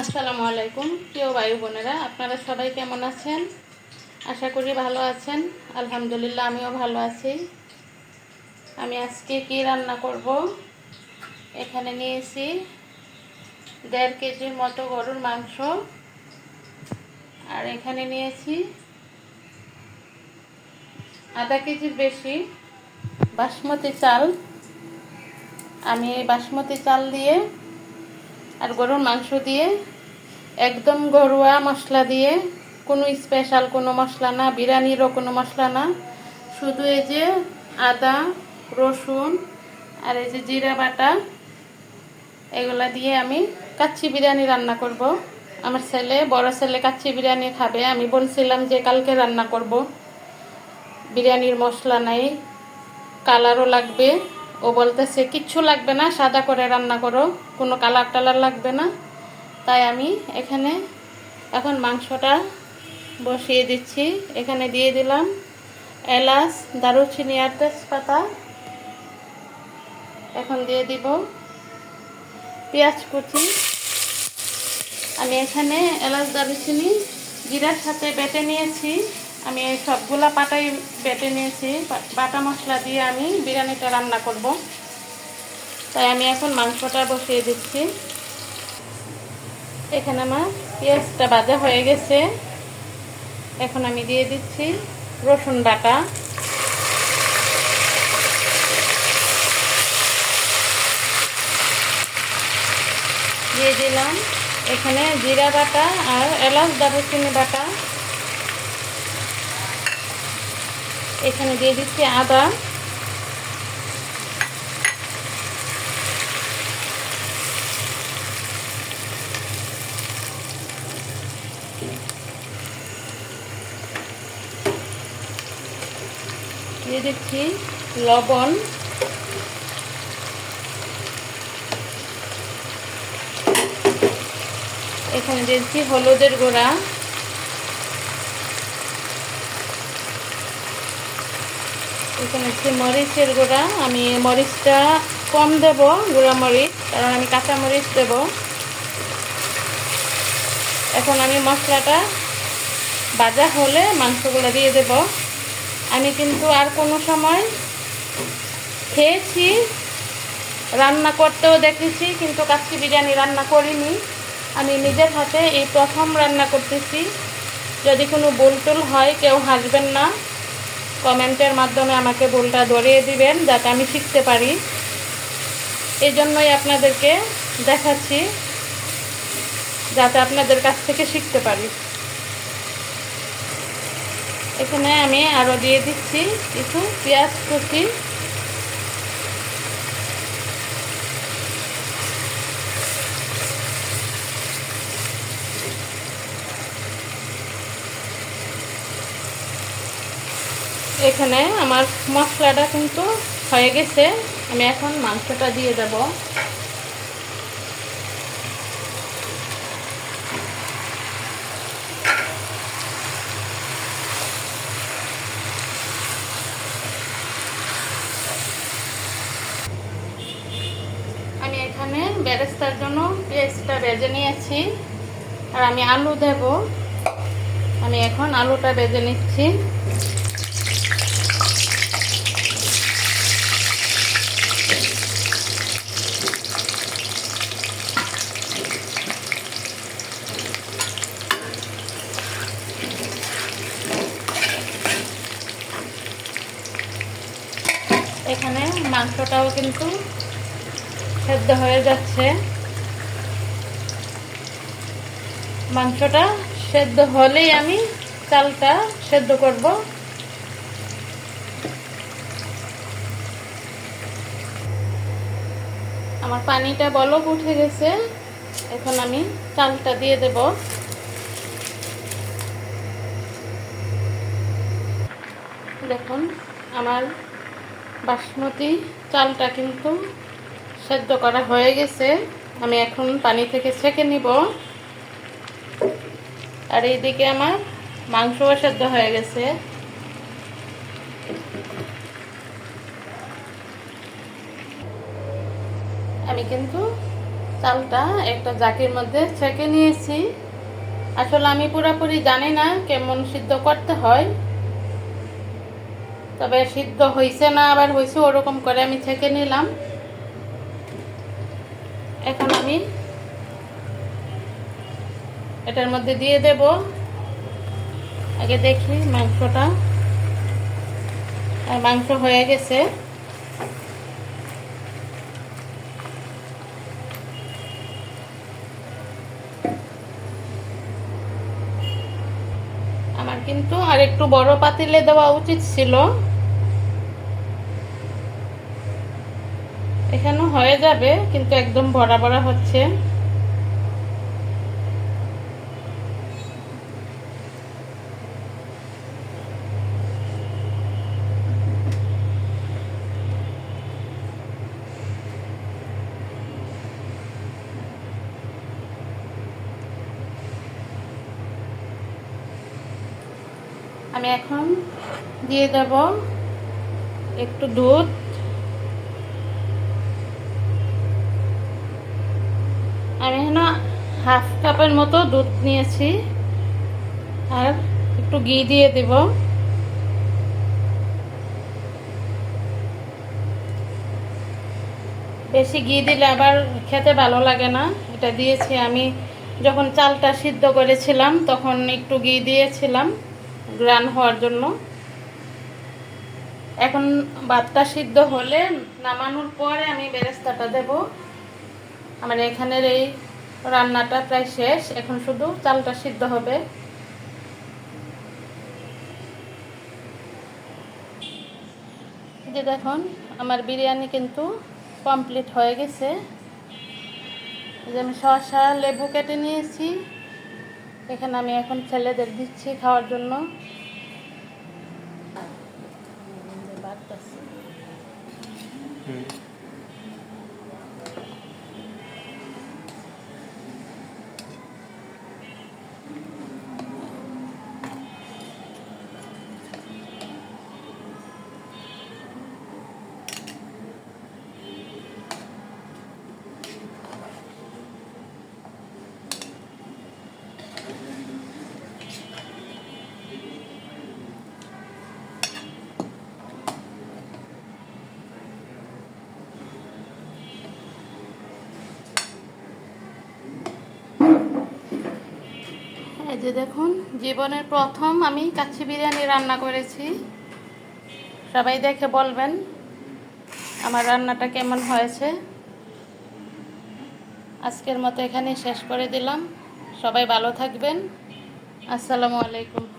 আসসালামু আলাইকুম, প্রিয় বায়ু বোনেরা, আপনারা সবাই কেমন আছেন? আশা করি ভালো আছেন। আলহামদুলিল্লাহ, আমিও ভালো আছি। আমি আজকে কি রান্না করব? এখানে নিয়েছি দেড় কেজির মতো গরুর মাংস, আর এখানে নিয়েছি আধা কেজির বেশি বাসমতি চাল। আমি বাসমতি চাল দিয়ে আর গরুর মাংস দিয়ে, একদম ঘরোয়া মশলা দিয়ে, কোনো স্পেশাল কোনো মশলা না, বিরিয়ানিরও কোনো মশলা না। শুধু এই যে আদা, রসুন আর এই যে জিরা বাটা, এগুলা দিয়ে আমি কাচ্চি বিরিয়ানি রান্না করব। আমার ছেলে, বড় ছেলে কাচ্চি বিরিয়ানি খাবে। আমি বলছিলাম যে কালকে রান্না করব। বিরিয়ানির মশলা নাই কালারও লাগবে। ও বলতেছে, কিচ্ছু লাগবে না, সাদা করে রান্না করো, কোনো কালার টালার লাগবে না। তাই আমি এখানে এখন মাংসটা বসিয়ে দিচ্ছি। এখানে দিয়ে দিলাম এলাচ, দারুচিনি আর তেজপাতা। এখন দিয়ে দিব পেঁয়াজ কুচি। আমি এখানে এলাচ, দারুচিনি, জিরার সাথে বেটে নিয়েছি। আমি সবগুলা পাটাই বেটে নিয়েছি। বাটা মশলা দিয়ে আমি বিরিয়ানিটা রান্না করব। তাই আমি এখন মাংসটা বসিয়ে দিচ্ছি। এখানে আমার পেঁয়াজটা ভাজা হয়ে গেছে। এখন আমি দিয়ে দিচ্ছি রসুন বাটা। দিয়ে দিলাম এখানে জিরা বাটা আর এলাচ দারুচিনি বাটা। এখানে দিয়ে দিচ্ছি আদা। দিয়ে দিচ্ছি লবণ। এখানে দিচ্ছি হলুদের গুঁড়া। এখানে হচ্ছে মরিচের গুঁড়া। আমি মরিচটা কম দেব, গুঁড়া মরিচ, কারণ আমি কাঁচা মরিচ দেব। এখন আমি মশলাটা ভাজা হলে মাংসগুলো দিয়ে দেব। আমি কিন্তু আর কোনো সময় খেয়েছি, রান্না করতেও দেখেছি, কিন্তু কাচ্চি বিরিয়ানি রান্না করিনি। আমি নিজের হাতে এই প্রথম রান্না করতেছি। যদি কোনো বুলটুল হয়, কেউ হাসবেন না। কমেন্টের মাধ্যমে আমাকে ভুলটা ধরিয়ে দিবেন যাতে আমি শিখতে পারি। এই জন্যই আপনাদেরকে দেখাচ্ছি যাতে আপনাদের কাছ থেকে শিখতে পারি। এখানে আমি আরও দিয়ে দিচ্ছি কিছু পেঁয়াজ কুচি। এখানে আমার মশলাটা কিন্তু হয়ে গেছে। আমি এখন মাংসটা দিয়ে দেব। আমি এখানে বেরেস্তার জন্য পেঁয়াজটা বেজে নিয়েছি। আর আমি আলু দেব। আমি এখন আলুটা বেজে নিচ্ছি। এখানে মাংসটাও কিন্তু সেদ্ধ হয়ে যাচ্ছে। মাংসটা সেদ্ধ হলেই আমি চালটা সেদ্ধ করব। আমার পানিটা বলক উঠে গেছে। এখন আমি চালটা দিয়ে দেব। দেখুন, আমার বাসমতি চালটা কিন্তু সেদ্ধ করা হয়ে গেছে। আমি এখন পানি থেকে ছেঁকে নিব। আর এইদিকে আমার মাংসও সেদ্ধ হয়ে গেছে। আমি কিন্তু চালটা একটা জাকির মধ্যে ছেঁকে নিয়েছি। আসলে আমি পুরোপুরি জানি না কেমন সিদ্ধ করতে হয়। তবে সিদ্ধ হয়েছে না, আবার হয়েছে ওরকম করে আমি ছেঁকে নিলাম। এখন আমি এটার মধ্যে দিয়ে দেব। আগে দেখি মাংসটা। মাংস হয়ে গেছে। আমার কিন্তু আর একটু বড় পাতিলে দেওয়া উচিত ছিল। এখানেও হয়ে যাবে কিন্তু একদম ভরা ভরা হচ্ছে। আমি এখন দিয়ে দেব একটু দুধ। আমি এখানে হাফ কাপের মতো দুধ নিয়েছি। আর একটু ঘি দিয়ে দেব। বেশি ঘি দিলে আবার খেতে ভালো লাগে না। এটা দিয়েছি আমি যখন চালটা সিদ্ধ করেছিলাম, তখন একটু ঘি দিয়েছিলাম গ্রান হওয়ার জন্য। এখন ভাতটা সিদ্ধ হলে নামানোর পরে আমি বেরেস্তাটা দেব। আমার এখানের এই রান্নাটা প্রায় শেষ। এখন শুধু চালটা সিদ্ধ হবে। যে দেখুন, আমার বিরিয়ানি কিন্তু কমপ্লিট হয়ে গেছে। যে আমি শসা, লেবু কেটে নিয়েছি। এখানে আমি এখন ছেলেদের দিচ্ছি খাওয়ার জন্য। এই যে দেখুন, জীবনের প্রথম আমি কাচ্চি বিরিয়ানি রান্না করেছি। সবাই দেখে বলবেন আমার রান্নাটা কেমন হয়েছে। আজকের মতো এখানে শেষ করে দিলাম। সবাই ভালো থাকবেন। আসসালামু আলাইকুম।